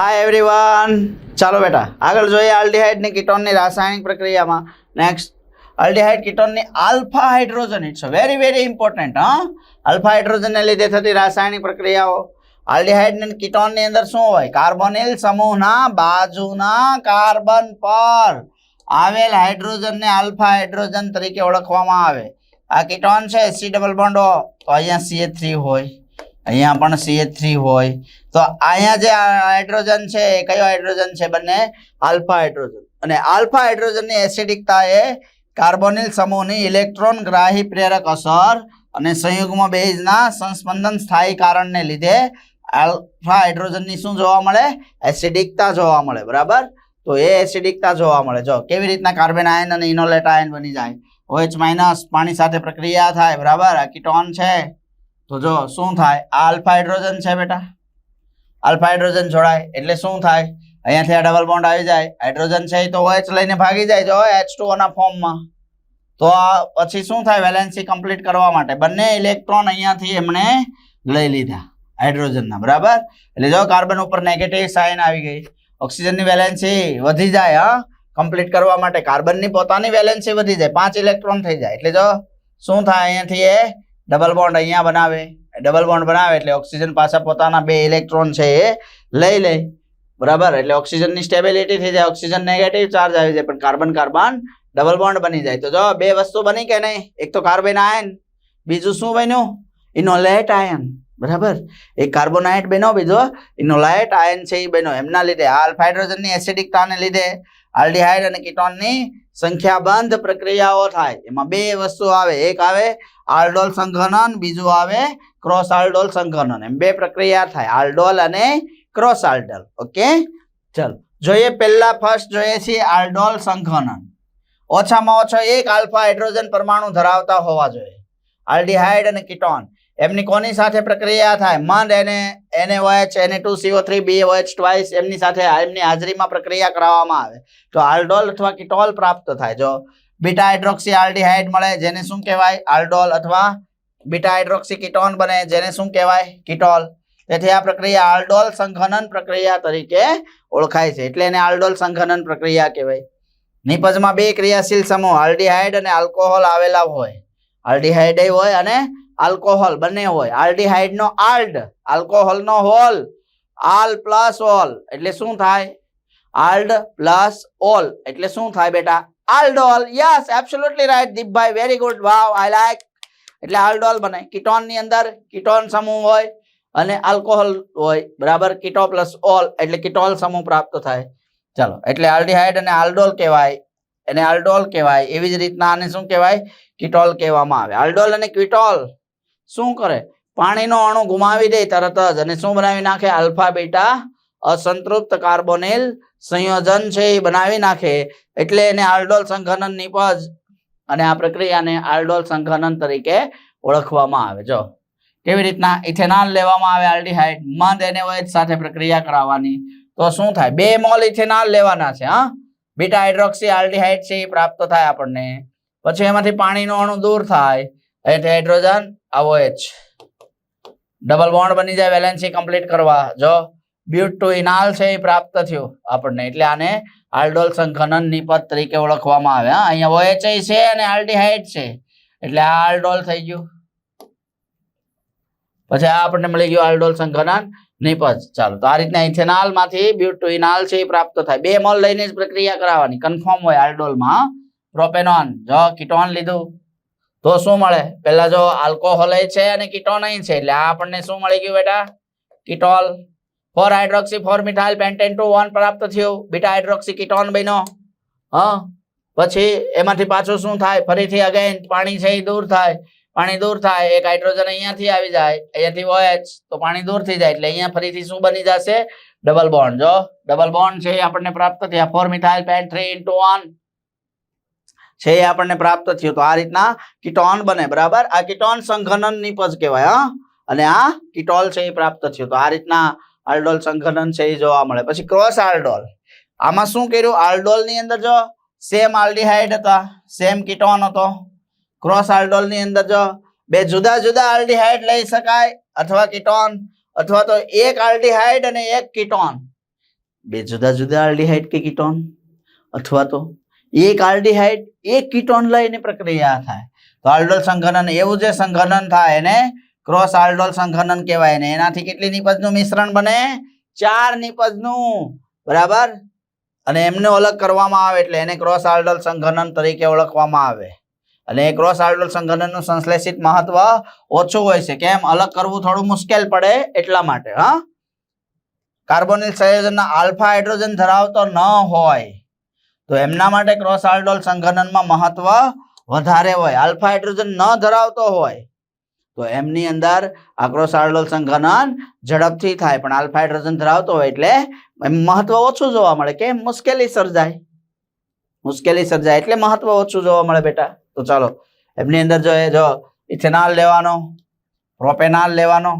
Hi everyone ચાલો બેટા, આગળ જોઈએ આલ્ડીહાઇડની કીટોનની રાસાયણિક પ્રક્રિયામાં. Next aldehyde કીટોનની alpha hydrogen it's very very important હા? આલ્ફા હાઇડ્રોજનને લીધે થતી રાસાયણિક પ્રક્રિયાઓ. આલ્ડીહાઇડ કીટોનની અંદર શું હોય? કાર્બોનિલ સમૂહના બાજુના કાર્બન પર આવેલ હાઇડ્રોજનને આલ્ફા હાઇડ્રોજન તરીકે ઓળખવામાં આવે. આ કીટોન છે સી ડબલ બોન્ડો. તો અહીંયા સીએ થ્રી હોય. અહીંયા પણ સીએચ થ્રી હોય. તો અહીંયા જે હાઇડ્રોજન છે, એ કયો હાઇડ્રોજન છે બંને? Alpha hydrogen. અને આલ્ફા હાઇડ્રોજનની એસિડિકતા એ કાર્બોનિલ સમૂહની ઇલેક્ટ્રોન ગ્રાહી પ્રેરક અસર અને સંયુગ્મ બેઝના સંસ્પંદન સ્થાયી કારણને લીધે આલ્ફા હાઇડ્રોજનની શું જોવા મળે? એસિડિકતા જોવા મળે, બરાબર? તો એ એસિડિકતા જોવા મળે. જો, કેવી રીતના કાર્બન આયન અને ઇનોલેટ આયન બની જાય? ઓએચ માઇનસ પાણી સાથે પ્રક્રિયા થાય, બરાબર? આ કીટોન છે. તો જો શું થાય? આ આલ્ફા હાઇડ્રોજન છે બેટા. આલ્ફા હાઇડ્રોજન જોડાય એટલે શું થાય? અહીંયાથી આ ડબલ બોન્ડ આવી જાય. હાઇડ્રોજન છે તો OH લઈને ભાગી જાય જો H2O ના ફોર્મમાં તો આ પછી શું થાય? વેલેન્સી કમ્પ્લીટ કરવા માટે બંને ઇલેક્ટ્રોન અહીંયાથી એમણે લઈ લીધા હાઇડ્રોજનના, બરાબર? એટલે જો કાર્બન ઉપર નેગેટિવ સાઇન આવી ગઈ. ઓક્સિજનની વેલેન્સી વધી જાય, હા? કમ્પ્લીટ કરવા માટે કાર્બનની પોતાની વેલેન્સી વધી જાય. પાંચ ઇલેક્ટ્રોન થઈ જાય. એટલે જો શું થાય? અહીંયાથી એ ડબલ બોન્ડ અહીંયા બનાવે. ડબલ બોન્ડ બનાવે એટલે ઓક્સિજન પાછા પોતાના બે ઇલેક્ટ્રોન છે એ લઈ લે. બરાબર? એટલે ઓક્સિજનની સ્ટેબિલિટી થઈ જાય ઓક્સિજન નેગેટિવ ચાર્જ આવી જાય, પણ કાર્બન કાર્બન ડબલ બોન્ડ બની જાય. તો જો બે વસ્તુ બની કે નહીં? એક તો કાર્બન આયન બીજું શું બન્યું? ઇનોલેટ આયન બરાબર? એક કાર્બોનાઇટ બન્યો, બીજો ઇનોલાઇટ આયન છે એ બન્યો. એમના લીધે આલ્ફા હાઇડ્રોજનની એસિડિકતાને લીધે આલ્ડીહાઇડ અને કીટોનની સંખ્યાબંધ પ્રક્રિયાઓ થાય. એમાં બે વસ્તુ આવે. એક આવે આલ્ડોલ સંઘનન, બીજું આવે ક્રોસ આલ્ડોલ સંઘનન. એમ બે પ્રક્રિયા થાય. આલ્ડોલ અને ક્રોસ આલ્ડોલ ઓકે? ચલ. જોઈએ પહેલા ફર્સ્ટ જોઈએ છીએ આલ્ડોલ સંઘનન. ઓછામાં ઓછો એક આલ્ફા હાઇડ્રોજન પરમાણુ ધરાવતા હોવા જોઈએ. આલ્ડીહાઇડ અને કીટોન. એમની કોની સાથે પ્રક્રિયા થાય? મંદ એને એને OH એને two CO three B OH twice એમની સાથે એમની હાજરીમાં પ્રક્રિયા કરાવવામાં આવે. તો આલ્ડોલ અથવા કીટોલ પ્રાપ્ત થાય. જો બીટા હાઇડ્રોક્સી આલ્ડીહાઇડ મળે, જેને શું કહેવાય? આલ્ડોલ અથવા બીટા હાઇડ્રોક્સી કિટોન બને, જેને શું કહેવાય? કિટોલ. તેથી આ પ્રક્રિયા આલ્ડોલ સંઘનન પ્રક્રિયા તરીકે ઓળખાય છે. એટલે એને આલ્ડોલ સંઘનન પ્રક્રિયા કહેવાય. નિપજમાં બે ક્રિયાશીલ સમૂહ આલ્ડીહાઇડ અને આલ્કોહોલ આવેલા હોય. આલ્ડીહાઇડ હોય અને આલ્કોહોલ બંને હોય. આલ્ડીહાઇડ નો આલ્ડ આલ્કોહોલ નો હોલ આલ પ્લસ ઓલ એટલે શું થાય? આલ્ડ પ્લસ ઓલ એટલે શું થાય બેટા? Aldol yes absolutely right Deepbhai. Very good wow I like એટલે આલ્ડોલ બને કિટોનની અંદર કીટોન સમૂહ હોય અને આલ્કોહોલ હોય. બરાબર? કીટો પ્લસ ઓલ એટલે કિટોલ સમૂહ પ્રાપ્ત થાય. ચાલો. એટલે આલ્ડીહાઇડ અને આલ્ડોલ કહેવાય. એને આલ્ડોલ કહેવાય. એવી જ રીતના આને શું કહેવાય? કિટોલ કહેવામાં આવે. આલ્ડોલ અને કીટોલ શું કરે? પાણીનો અણુ ગુમાવી દે તરત જ અને શું બનાવી નાખે? આલ્ફા, બીટા, અસંતૃપ્ત કાર્બોનિલ સંયોજન છે એ બનાવી નાખે. એટલે એને આલ્ડોલ સંઘનન નિપજ અને આ પ્રક્રિયાને આલ્ડોલ સંઘનન તરીકે ઓળખવામાં આવે. જો, કેવી રીતના ઇથેનોલ લેવામાં આવે આલ્ડીહાઇડ? મંદ NaOH સાથે પ્રક્રિયા કરાવવાની. તો શું થાય? બે મોલ ઇથેનોલ લેવાના છે, હા? બીટા હાઇડ્રોક્સી, આલ્ડીહાઇડ છે એ પ્રાપ્ત થાય આપણને. પછી એમાંથી પાણીનો અણુ દૂર થાય. એટલે હાઇડ્રોજન આવો એચ ડબલ બોન્ડ બની જાય વેલેન્સી કમ્પ્લીટ કરવા. જો બ્યુટ ટુ ઇનાલ છે એ પ્રાપ્ત થયું આપણને. એટલે આને આલ્ડોલ સંખનન નિપત તરીકે ઓળખવામાં આવે. હા, અહીંયા ઓએચ છે અને આલ્ડીહાઇડ છે. એટલે આ આલ્ડોલ થઈ ગયું. પછી આ આપણને મળી ગયું આલ્ડોલ સંખનન નિપજ ચાલો, તો આ રીતના ઇથેનાલમાંથી બ્યુટ ટુ ઇનાલ છે એ પ્રાપ્ત થાય. બે મોલ લઈને જ પ્રક્રિયા કરાવવાની. કન્ફર્મ હોય આલ્ડોલમાં પ્રોપેનોન જો કીટોન લીધું. તો શું મળે? પેલા જો આલ્કોહોલ છે અને કીટોન અહીં છે, એટલે આ આપણને શું મળી ગયું બેટા? Ketol four hydroxy four methyl pentane two one પ્રાપ્ત થયું. બીટા હાઇડ્રોક્સી કીટોન બન્યો. હા? પછી એમાંથી પાછું શું થાય? ફરીથી અગેન પાણી છે એ દૂર થાય. પાણી દૂર થાય, એક હાઇડ્રોજન અહીંયાથી આવી જાય. અહીંયાથી OH તો પાણી દૂર થઈ જાય, એટલે અહીંયા ફરીથી શું બની જશે? ડબલ બોન્ડ જો ડબલ બોન્ડ છે આપણને પ્રાપ્ત થયા. Four methyl pent three into one છે એ આપણને પ્રાપ્ત થયું. તો આ રીતના કીટોન બને, બરાબર? આ કીટોન સંઘનન નિપજ કહેવાય, હા? અને આ કીટોલ છે એ પ્રાપ્ત થયું. તો આ રીતના આલ્ડોલ સંઘનન છે એ જોવા મળે. પછી ક્રોસ આલ્ડોલ. આમાં શું કર્યું? આલ્ડોલની અંદર જો સેમ આલ્ડીહાઇડ હતા સેમ કીટોન હતો. ક્રોસ આલ્ડોલની અંદર જો બે જુદા જુદા આલ્ડીહાઇડ લઈ શકાય, અથવા કીટોન, અથવા તો એક આલ્ડીહાઇડ અને એક કીટોન. બે જુદા જુદા આલ્ડીહાઇડ કે કીટોન? અથવા તો એક આલ્ડીહાઇડ, એક કીટોન લઈને પ્રક્રિયા થાય. તો આલ્ડોલ સંઘનન, એવું જે સંઘનન થાય એને ક્રોસ આલ્ડોલ સંઘનન કહેવાય ને. એનાથી કેટલી નિપજનું મિશ્રણ બને? ચાર નિપજનું. બરાબર? અને એમને અલગ કરવામાં આવે એટલે એને ક્રોસ આલ્ડોલ સંઘનન તરીકે ઓળખવામાં આવે. અને એ ક્રોસ આલ્ડોલ સંઘનનનું સંશ્લેષિત મહત્વ ઓછું હોય છે. કેમ? અલગ કરવું થોડું મુશ્કેલ પડે એટલા માટે, હા? કાર્બોનિલ સંયોજનના આલ્ફા હાઇડ્રોજન ધરાવતો ન હોય. તો એમના માટે ક્રોસ આલ્ડોલ સંઘનનમાં મહત્વ વધારે હોય. આલ્ફા હાઇડ્રોજન ન ધરાવતો હોય તો એમની અંદર આ ક્રોસ આલ્ડોલ સંઘનન ઝડપથી થાય. પણ આલ્ફા હાઇડ્રોજન ધરાવતો હોય એટલે મહત્વ ઓછું જોવા મળે. કે મુશ્કેલી સર્જાય. મુશ્કેલી સર્જાય એટલે મહત્વ ઓછું જોવા મળે બેટા. તો ચાલો, એમની અંદર જો એ જો ઇથેનોલ લેવાનો, પ્રોપેનાલ લેવાનો,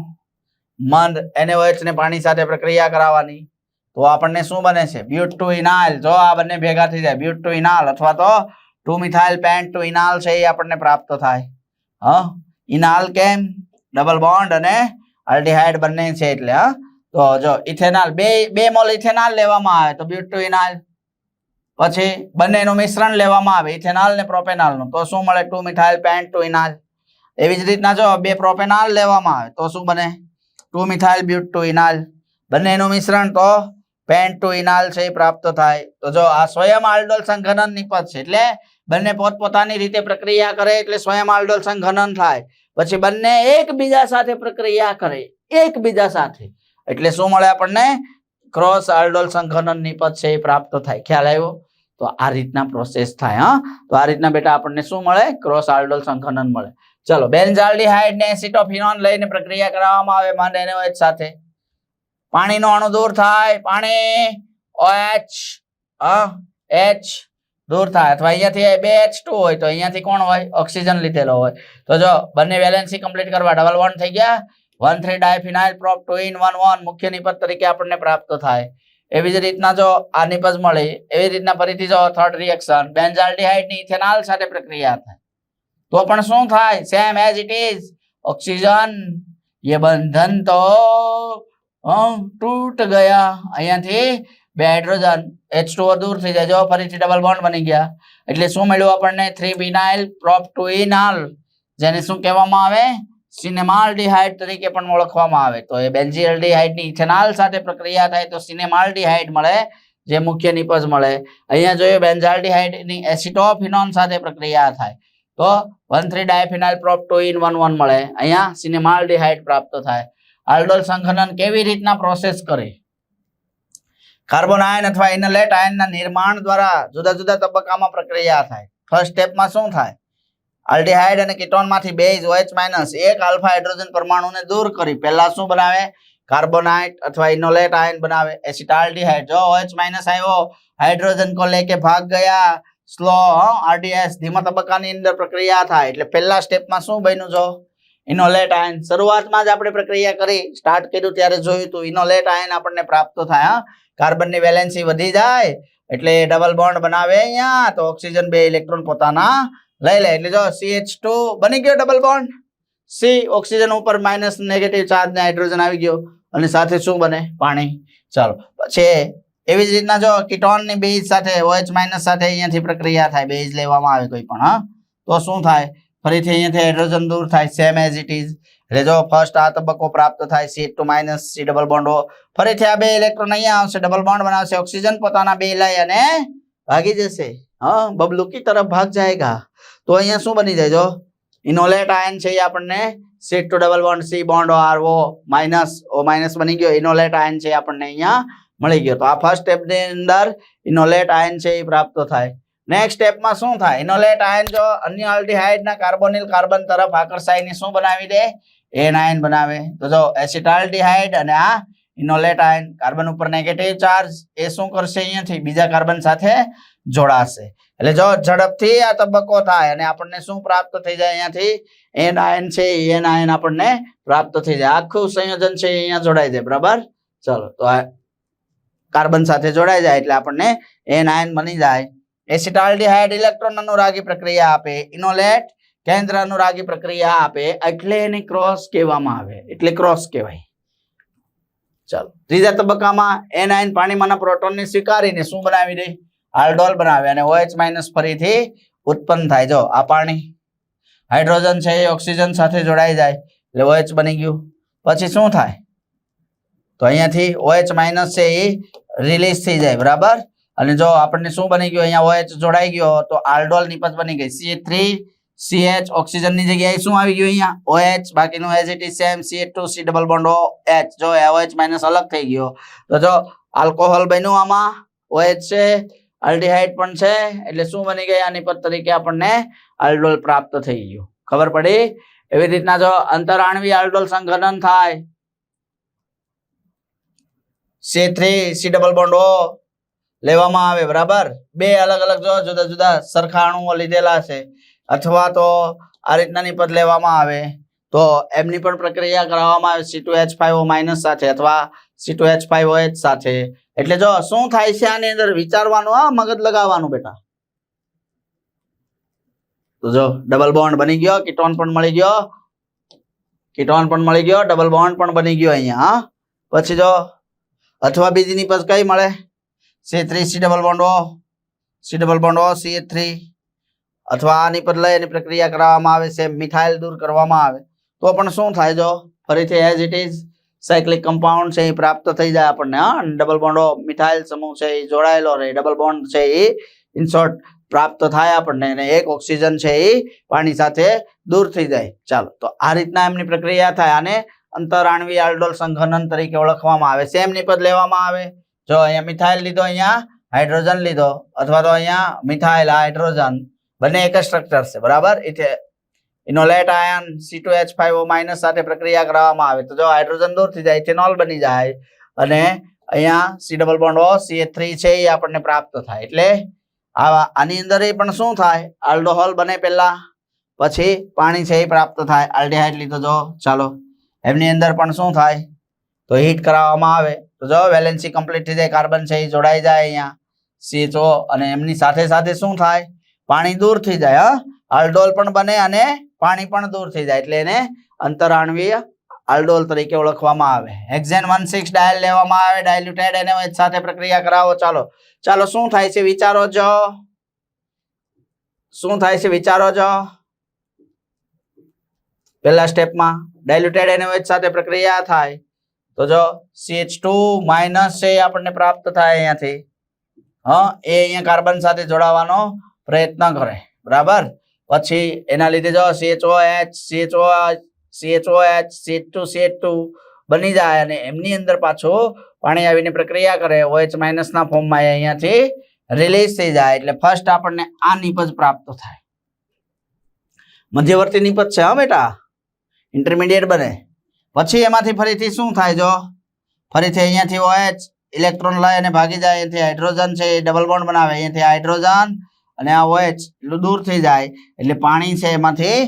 મંદ એને ને પાણી સાથે પ્રક્રિયા કરાવવાની. તો આપણને શું બને છે? બ્યુટ ટુ ઇનાઇલ જો આ બંને ભેગા થઈ જાય બ્યુટ ટુ ઇનાલ અથવા તો two methyl pent two enal છે એ આપણને પ્રાપ્ત થાય. હ? ઇનાલ કેમ? ડબલ બોન્ડ અને અલ્ટીહાઇડ બંને છે એટલે, હા? તો જો ઇથેનોલ બે બે મોલ ઇથેનોલ લેવામાં આવે તો બ્યુટ ટુ ઇનાઇલ પછી બંનેનું મિશ્રણ લેવામાં આવે ઇથેનોલ ને પ્રોપેનોલનું તો શું મળે? Two methyl pent two enal એવી જ રીતના જો બે પ્રોપેનોલ લેવામાં આવે તો શું બને? Two methyl but two enal બંનેનું મિશ્રણ તો પેન્ટ ઇનાલ છે એ પ્રાપ્ત થાય. તો જો આ સ્વયં આલ્ડોલ સંઘનન નિપજ છે, એટલે બંને પોતપોતાની રીતે પ્રક્રિયા કરે એટલે સ્વયં આલ્ડોલ સંઘનન થાય. પછી બંને એકબીજા સાથે પ્રક્રિયા કરે, એકબીજા સાથે. એટલે શું મળે આપણને? ક્રોસ આલ્ડોલ સંઘનન નિપજ છે એ પ્રાપ્ત થાય. ખ્યાલ આવ્યો? તો આ રીતના પ્રોસેસ થાય, હા? તો આ રીતના બેટા આપણને શું મળે? ક્રોસ આલ્ડોલ સંઘનન મળે. ચલો બેન્ઝાલ્ડીહાઇડ ને એસિટોફિનોન લઈને પ્રક્રિયા કરવામાં આવે માંડ NaOH સાથે. પાણીનો અણુ દૂર થાય, પાણી, ઓએચ, હા, એચ દૂર થાય. અથવા અહીંયાથી બે એચ ટુ હોય, તો અહીંયાથી કોણ હોય? ઓક્સિજન લીધેલો હોય. તો જો બંને વેલેન્સી કમ્પ્લીટ કરવા ડબલ વન થઈ ગયા. One three diphenyl prop two en one one મુખ્ય નિપજ તરીકે આપણને પ્રાપ્ત થાય. એવી જ રીતના જો આ નિપજ મળે, એવી રીતના ફરીથી જો થર્ડ રિએક્શન બેન્ઝાલ્ડિહાઇડની ઇથેનોલ સાથે પ્રક્રિયા થાય. તો પણ શું થાય? Same as it is oxygen, યે બંધન તો તૂટ ગયા. અહીંયાથી બે હાઇડ્રોજન એચ ટુ દૂર થઈ જાય. જો ફરીથી ડબલ બોન્ડ બની ગયા. એટલે શું મળ્યું આપણને? Three phenyl prop two enal જેને શું કહેવામાં આવે? સિનેમાલ્ડીહાઇડ તરીકે પણ ઓળખવામાં આવે. તો એ બેન્ઝીલ્ડીહાઇડની ઇથેનોલ સાથે પ્રક્રિયા થાય તો સિનેમાલ્ડીહાઇડ મળે, જે મુખ્ય નિપજ મળે. અહીંયા જોઈએ બેન્ઝાલ્ડીહાઇડની એસિટોફિનોન સાથે પ્રક્રિયા થાય. તો one three diphenyl prop two en one one મળે. અહીંયા સિનેમાલ્ડીહાઇડ પ્રાપ્ત થાય. આલ્ડોલ સંઘનન કેવી રીતના પ્રોસેસ કરે? કાર્બન આયન અથવા ઇનલેટ આયનના નિર્માણ દ્વારા જુદા જુદા તબક્કામાં પ્રક્રિયા થાય. ફર્સ્ટ સ્ટેપમાં શું થાય? આલ્ડીહાઇડ અને કીટોનમાંથી બેઝ OH માઇનસ એક આલ્ફા હાઇડ્રોજન પરમાણુને દૂર કરી. પહેલા શું બનાવે? કાર્બોનાઇટ અથવા ઇનોલેટ આયન બનાવે. એસિટાલ્ડીહાઇડ જો OH માઇનસ આવ્યો હાઇડ્રોજન કો લેકે ભાગ ગયા સ્લો આરડીએસ ધીમા તબક્કાની અંદર પ્રક્રિયા થાય. એટલે પહેલા સ્ટેપમાં શું બન્યું જો? Enolate ion. શરૂઆતમાં જ આપણે પ્રક્રિયા કરી, સ્ટાર્ટ કર્યું ત્યારે જોયું હતું ઇનોલેટ આયન આપણને પ્રાપ્ત થાય કાર્બનની વેલેન્સી વધી જાય, એટલે ડબલ બોન્ડ બનાવે અહીંયા, તો ઓક્સિજન બે ઇલેક્ટ્રોન પોતાના લઈ લે. એટલે જો CH2 ટુ બની ગયો ડબલ બોન્ડ? સી ઓક્સિજન ઉપર માઇનસ નેગેટિવ ચાર્જ ને હાઇડ્રોજન આવી ગયો. અને સાથે શું બને? પાણી. ચાલો. પછી એવી જ રીતના જો કિટોનની બેઝ સાથે OH માઇનસ સાથે અહીંયાથી પ્રક્રિયા થાય, બેઝ લેવામાં આવે કોઈ પણ, હા. તો શું થાય? ફરીથી અહીંયાથી હાઇડ્રોજન દૂર થાય સેમ એઝ ઇટ ઇઝ એટલે જો ફર્સ્ટ આ તબક્કો પ્રાપ્ત થાય C two minus C double bond ફરીથી આ બે ઇલેક્ટ્રોન અહીંયા આવશે ડબલ બોન્ડ બનાવશે ઓક્સિજન પોતાના બે લઈ અને ભાગી જશે. હા બબલુકી તરફ ભાગ જાયગા. તો અહીંયા શું બની જાય જો? ઇનોલેટ આયન છે એ આપણને C two double bond C bond R O minus O minus બની ગયો. ઇનોલેટ આયન છે આપણને અહીંયા મળી ગયો. તો આ ફર્સ્ટ સ્ટેપની અંદર ઇનોલેટ આયન છે એ પ્રાપ્ત થાય. નેક્સ્ટ સ્ટેપમાં શું થાય? ઇનોલેટ આયન જો અન્ય આલ્ડીહાઇડ ના કાર્બોનિલ કાર્બન તરફ આકર્ષાઈને શું બનાવી દે? એન આયન બનાવે. તો જો એસિટાલ્ડીહાઇડ અને આ ઇનોલેટ આયન કાર્બન ઉપર નેગેટિવ ચાર્જ એ શું કરશે અહીંયાથી? બીજા કાર્બન સાથે જોડાશે. એટલે જો ઝડપથી આ તબક્કો થાય અને આપણને શું પ્રાપ્ત થઈ જાય અહીંયાથી? એન આયન છે એન આયન આપણને પ્રાપ્ત થઈ જાય. આખું સંયોજન છે અહીંયા જોડાઈ જાય. બરાબર? ચલો, તો આ કાર્બન સાથે જોડાઈ જાય એટલે આપણને એન આયન બની જાય. એસિટાલ્ડીહાઇડ ઇલેક્ટ્રોન અનુરાગી પ્રક્રિયા આપે, ઇનોલેટ કેન્દ્ર અનુરાગી પ્રક્રિયા આપે, એટલે એને ક્રોસ કહેવામાં આવે, એટલે ક્રોસ કહેવાય. ચાલો, ત્રીજા તબક્કામાં એનાઇન પાણીમાંના પ્રોટોનને સ્વીકારીને શું બનાવી દે? આલ્ડોલ બનાવે અને ઓએચ માઇનસ ફરીથી ઉત્પન્ન થાય. જો, આ પાણી હાઇડ્રોજન છે, એ ઓક્સિજન સાથે જોડાઈ જાય, એટલે ઓએચ બની ગયું. પછી શું થાય? તો અહીંયાથી ઓએચ માઇનસ છે, એ રિલીઝ થઈ જાય, બરાબર? અને જો આપણને શું બની ગયું? અહીંયા ઓએચ જોડાઈ ગયો, તો આલ્ડોલ નિપજ બની ગઈ. સી થ્રી CH ઓક્સિજનની જગ્યાએ શું આવી ગયું અહીંયા? OH બાકીનું as it is same CH2 C double bond OH જો OH માઇનસ અલગ થઈ ગયો. તો જો આલ્કોહોલ બન્યું આમાં. OH છે આલ્ડીહાઇડ પણ છે, એટલે શું બની ગઈ? આ નિપજ તરીકે આપણને આલ્ડોલ પ્રાપ્ત થઈ ગયું. ખબર પડી? એવી રીતના જો અંતરાણવી આલ્ડોલ સંઘનન થાય. C three C double bond O લેવામાં આવે, બરાબર? બે અલગ અલગ જો જુદા જુદા સરખાણુઓ લીધેલા છે. અથવા તો આ રીતના નિપજ લેવામાં આવે. તો એમની પણ પ્રક્રિયા કરાવવામાં આવે C two H five minus સાથે અથવા C two H five H સાથે. એટલે જો શું થાય છે આની અંદર? વિચારવાનું, હા, મગજ લગાવવાનું બેટા. તો જો ડબલ બોન્ડ બની ગયો કીટોન પણ મળી ગયો. કીટોન પણ મળી ગયો ડબલ બોન્ડ પણ બની ગયો અહીંયા પછી જો અથવા બીજી નિપજ કઈ મળે? C three C double bond C double bond O C three અથવા આની પર લઈ એની પ્રક્રિયા કરવામાં આવે છે, મિથાઇલ દૂર કરવામાં આવે. તો પણ શું થાય જો? ફરીથી as it is cyclic compound છે, એ પ્રાપ્ત થઈ જાય આપણને. હા ડબલ બોન્ડો મિથાઇલ સમૂહ છે, એ જોડાયેલો રહે. ડબલ બોન્ડ છે, એ ઇન્સોર્ટ પ્રાપ્ત થાય આપણને, અને એક ઓક્સિજન છે, એ પાણી સાથે દૂર થઈ જાય. ચાલો, તો આ રીતના એમની પ્રક્રિયા થાય. આને અંતરાણવી આલ્ડોલ સંઘનન તરીકે ઓળખવામાં આવે છે. એમની પદ લેવામાં આવે. જો અહીંયા મિથાઇલ લીધો અહીંયા, હાઇડ્રોજન લીધો, અથવા તો અહીંયા મિથાઇલ, હાઇડ્રોજન, બંને એક સ્ટ્રક્ચર છે, બરાબર? Enolate ion C two H five minus સાથે પ્રક્રિયા કરવામાં આવે. તો જો હાઇડ્રોજન દૂર થઈ જાય, ઇથેનોલ બની જાય, અને અહીંયા C double bond O C three છે, એ આપણને પ્રાપ્ત થાય. એટલે આવા, આની અંદર પણ શું થાય? આલ્ડોહોલ બને પહેલા, પછી પાણી છે એ પ્રાપ્ત થાય. આલ્ડીહાઇડ લીધો જો, ચાલો. એમની અંદર પણ શું થાય? તો હીટ કરાવવામાં આવે. તો જો વેલેન્સી કમ્પ્લીટ થઈ જાય, કાર્બન છે એ જોડાઈ જાય અહીંયા. CHO અને એમની સાથે સાથે શું થાય? પાણી દૂર થઈ જાય આલ્ડોલ પણ બને અને પાણી પણ દૂર થઈ જાય, એટલે એને અંતરાણવીય આલ્ડોલ તરીકે ઓળખવામાં આવે. હેક્ઝેન વન સિક્સ ડાયલ લેવામાં આવે ડાયલ્યુટેડ એને સાથે પ્રક્રિયા કરાવો, ચાલો. ચાલો, શું થાય છે વિચારો જો? શું થાય છે વિચારો જો? પહેલા સ્ટેપમાં ડાયલ્યુટેડ એનઓએચ સાથે પ્રક્રિયા થાય. તો જો CH2 માઇનસ છે આપણને પ્રાપ્ત થાય અહીંયાથી. હા એ અહીંયા કાર્બન સાથે જોડાવાનો પ્રયત્ન કરે. બરાબર? પછી એના લીધે જો CHOH CHOH CHOH CH2 CH2 બની જાય અને એમની અંદર પાછું પાણી આવીને પ્રક્રિયા કરે. OH માઇનસના ફોર્મમાં અહીંયાથી રિલીઝ થઈ જાય. એટલે ફર્સ્ટ આપણને આ નિપજ પ્રાપ્ત થાય. મધ્યવર્તી નિપજ છે, હા બેટા. ઇન્ટરમીડિયેટ બને. પછી એમાંથી ફરીથી શું થાય જો? ફરીથી અહીંયાથી OH ઇલેક્ટ્રોન લઈ અને ભાગી જાય, અહીંયાથી હાઇડ્રોજન છે એ ડબલ બોન્ડ બનાવે, અહીંયાથી હાઇડ્રોજન અને આ OH એટલું દૂર થઈ જાય. એટલે પાણી છે એમાંથી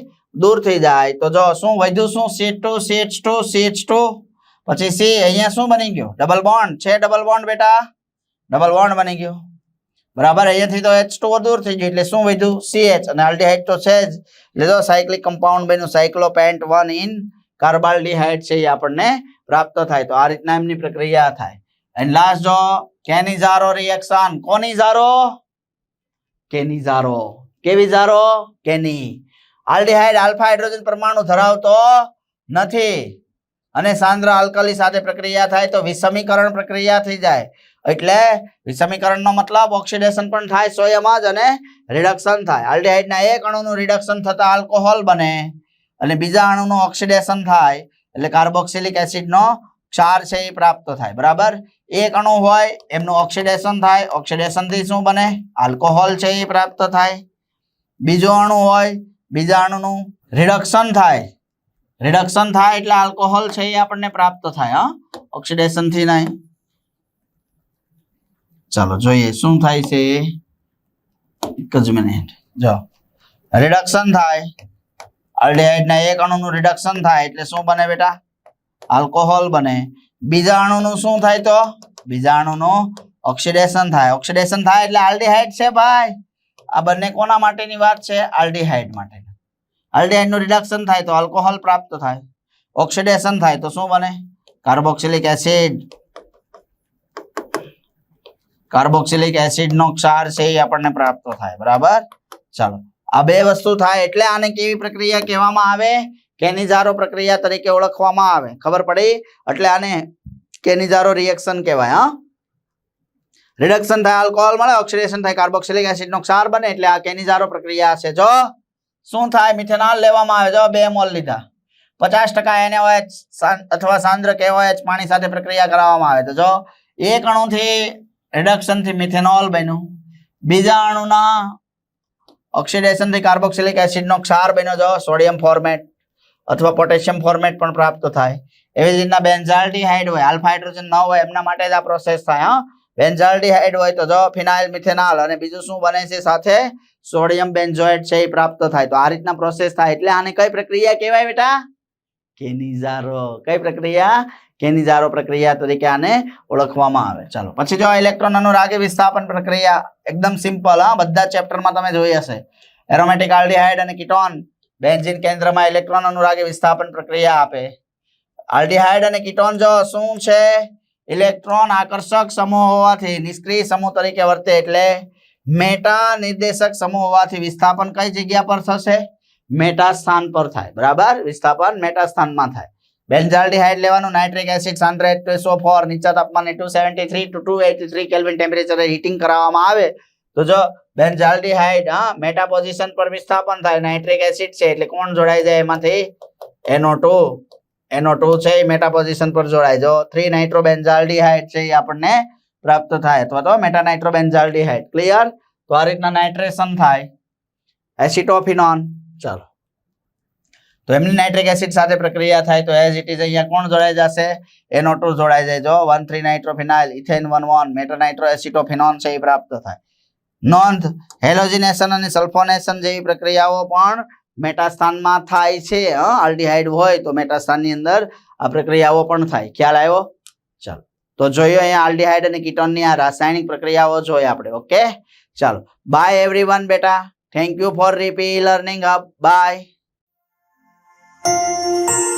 દૂર થઈ જાય. તો જો શું વધ્યું શું? સેટ સેટ ટુ સીએચ ટુ પછી સી અહીંયા શું બની ગયું? ડબલ બોન્ડ છે ડબલ બોન્ડ બેટા? ડબલ બોન્ડ બની ગયું. બરાબર, અહીંયાથી તો એચ ટુ દૂર થઈ ગયું. એટલે શું વધ્યું? સી એચ અને આલ્ડીહાઇડ તો છે જ. એટલે જો સાયક્લિક કમ્પાઉન્ડ બન્યું સાયક્લોપેન્ટ વન ઇન કાર્બાલ્ડીહાઇડ છે એ આપણને પ્રાપ્ત થાય. તો આ રીતના એમની પ્રક્રિયા થાય. એન્ડ લાસ્ટ જો કેનિઝારો રિએક્શન કોની ઝારો કેનિઝારો કેવી ઝારો કેની? આલ્ડીહાઇડ આલ્ફા હાઇડ્રોજન પરમાણુ ધરાવતો નથી. અને સાંદ્ર આલ્કલી સાથે પ્રક્રિયા થાય તો વિષમીકરણ પ્રક્રિયા થઈ જાય. એટલે વિષમીકરણનો મતલબ ઓક્સિડેશન પણ થાય સોયમાં જ અને રિડક્શન થાય. આલ્ડીહાઇડના એક અણુનું રિડક્શન થતા આલ્કોહોલ બને. અને બીજા અણુનું ઓક્સિડેશન થાય, એટલે કાર્બોક્સિલિક એસિડનો ક્ષાર છે એ પ્રાપ્ત થાય, બરાબર? એક અણુ હોય, એમનું ઓક્સિડેશન થાય ઓક્સિડેશનથી શું બને? આલ્કોહોલ છે એ પ્રાપ્ત થાય. બીજો અણુ હોય, બીજા અણુનું રિડક્શન થાય. રિડક્શન થાય એટલે આલ્કોહોલ છે એ આપણને પ્રાપ્ત થાય, હા? ઓક્સિડેશનથી નહીં. ચાલો, જોઈએ, શું થાય છે? એક જ મિનિટ જો રિડક્શન થાય. આલ્ડીહાઇડ ના એક અણુનું રિડક્શન થાય એટલે શું બને બેટા? આલ્કોહોલ બને. બીજા અણુનું શું થાય તો? બીજા અણુનું ઓક્સિડેશન થાય. ઓક્સિડેશન થાય એટલે આલ્ડીહાઇડ છે ભાઈ. આ બંને કોના માટેની વાત છે? આલ્ડીહાઇડ માટે આલ્ડીહાઇડનું રિડક્શન થાય તો આલ્કોહોલ પ્રાપ્ત થાય. ઓક્સિડેશન થાય તો શું બને? કાર્બોક્સિલિક એસિડ કાર્બોક્સિલિક એસિડ નો ક્ષાર છે એ આપણને પ્રાપ્ત થાય. બરાબર? ચાલો. આ બે વસ્તુ થાય એટલે આને કેવી પ્રક્રિયા કહેવામાં આવે? કેનિઝારો પ્રક્રિયા તરીકે ઓળખવામાં આવે. ખબર પડી? એટલે આને કેનિઝારો રિએક્શન કહેવાય, હા? રિડક્શન થાય આલ્કોહોલ મળે ઓક્સિડેશન થાય કાર્બોક્સિલિક એસિડ નો ક્ષાર બને, એટલે આ કેનિઝારો પ્રક્રિયા છે. જો શું થાય? મિથેનોલ લેવામાં આવે. જો બે મોલ લીધા. પચાસ ટકા સાન- અથવા સાંદ્ર KOH પાણી સાથે પ્રક્રિયા કરાવવામાં આવે. તો જો એક અણુથી રિડક્શનથી મિથેનોલ બન્યું. બીજા અણુના ઓક્સિડેશનથી કાર્બોક્સિલિક એસિડ નો ક્ષાર બન્યો જો સોડિયમ ફોર્મેટ અથવા પોટેશિયમ ફોર્મેટ પણ પ્રાપ્ત થાય. એવી જ રીતના બેન્ઝાલ્ડિહાઇડ હોય, આલ્ફા હાઇડ્રોજન ન હોય, એમના માટે જ આ પ્રોસેસ થાય, હા. બેન્ઝાલ્ડિહાઇડ હોય તો જો ફિનાઇલ મિથેનાલ અને બીજું શું બને છે સાથે? સોડિયમ બેન્ઝોઇડ છે એ પ્રાપ્ત થાય. તો આ રીતના પ્રોસેસ થાય. એટલે આને કઈ પ્રક્રિયા કહેવાય બેટા? કેનિઝારો કઈ પ્રક્રિયા? કેનિઝારો પ્રક્રિયા તરીકે આને ઓળખવામાં આવે. ચાલો, પછી જો ઇલેક્ટ્રોન અનુરાગી વિસ્થાપન પ્રક્રિયા એકદમ સિમ્પલ હા, બધા ચેપ્ટરમાં તમે જોઈ હશે. એરોમેટિક આલ્ડીહાઇડ અને કિટોન બેન્ઝિન કેન્દ્રમાં ઇલેક્ટ્રોન અનુરાગી વિસ્થાપન પ્રક્રિયા આપે. આલ્ડીહાઇડ અને કિટોન જો શું છે? ઇલેક્ટ્રોન આકર્ષક સમૂહ હોવાથી, નિષ્ક્રિય સમૂહ તરીકે વર્તે એટલે મેટા નિર્દેશક સમૂહ હોવાથી વિસ્થાપન કઈ જગ્યા પર થશે? મેટા સ્થાન પર થાય. બરાબર? વિસ્થાપન મેટા સ્થાનમાં થાય. બેન્ઝાલ્ડિહાઇડ લેવાનું નાઇટ્રિક એસિડ સાંદ્ર સો ફોર નીચા તાપમાને two seventy three to two eighty three kelvin ટેમ્પરેચરે heating કરાવવામાં આવે. તો જો બેન્ઝાલ્ડિહાઇડ હા મેટા પોઝિશન પર વિસ્થાપન થાય નાઇટ્રિક એસિડ છે એટલે કોણ જોડાઈ જાય એમાંથી? એનો ટુ એનો ટુ છે એ મેટા પોઝિશન પર જોડાય. જો થ્રી નાઇટ્રોબેન્ઝાલ્ડિહાઇડ છે એ આપણને પ્રાપ્ત થાય, અથવા તો મેટા નાઇટ્રોબેન્ઝાલ્ડિહાઇડ ક્લિયર તો આ રીતના નાઇટ્રેશન થાય. એસિટોફિનોન ચાલો. તો એમની નાઇટ્રિક એસિડ સાથે પ્રક્રિયા થાય તો એઝ ઇટ ઇઝ અહીંયા કોણ જોડાઈ જશે? એનો ટુ જોડાઈ જાય. જો one three nitrophenyl ethane one one metanitro acetophenone છે એ પ્રાપ્ત થાય. નોંધ હેલોજિનેશન અને સલ્ફોનેશન જેવી પ્રક્રિયાઓ પણ મેટાસ્થાનમાં થાય છે. આલ્ડીહાઇડ હોય તો મેટાસ્થાનની અંદર આ પ્રક્રિયાઓ પણ થાય. ખ્યાલ આવ્યો? ચાલો. તો જોઈએ અહીંયા આલ્ડીહાઇડ અને કીટોનની આ રાસાયણિક પ્રક્રિયાઓ જોઈએ આપણે ઓકે ચાલો. બાય એવરીવન બેટા. થેન્ક યુ ફોર રીપી લર્નિંગ અપ બાય Música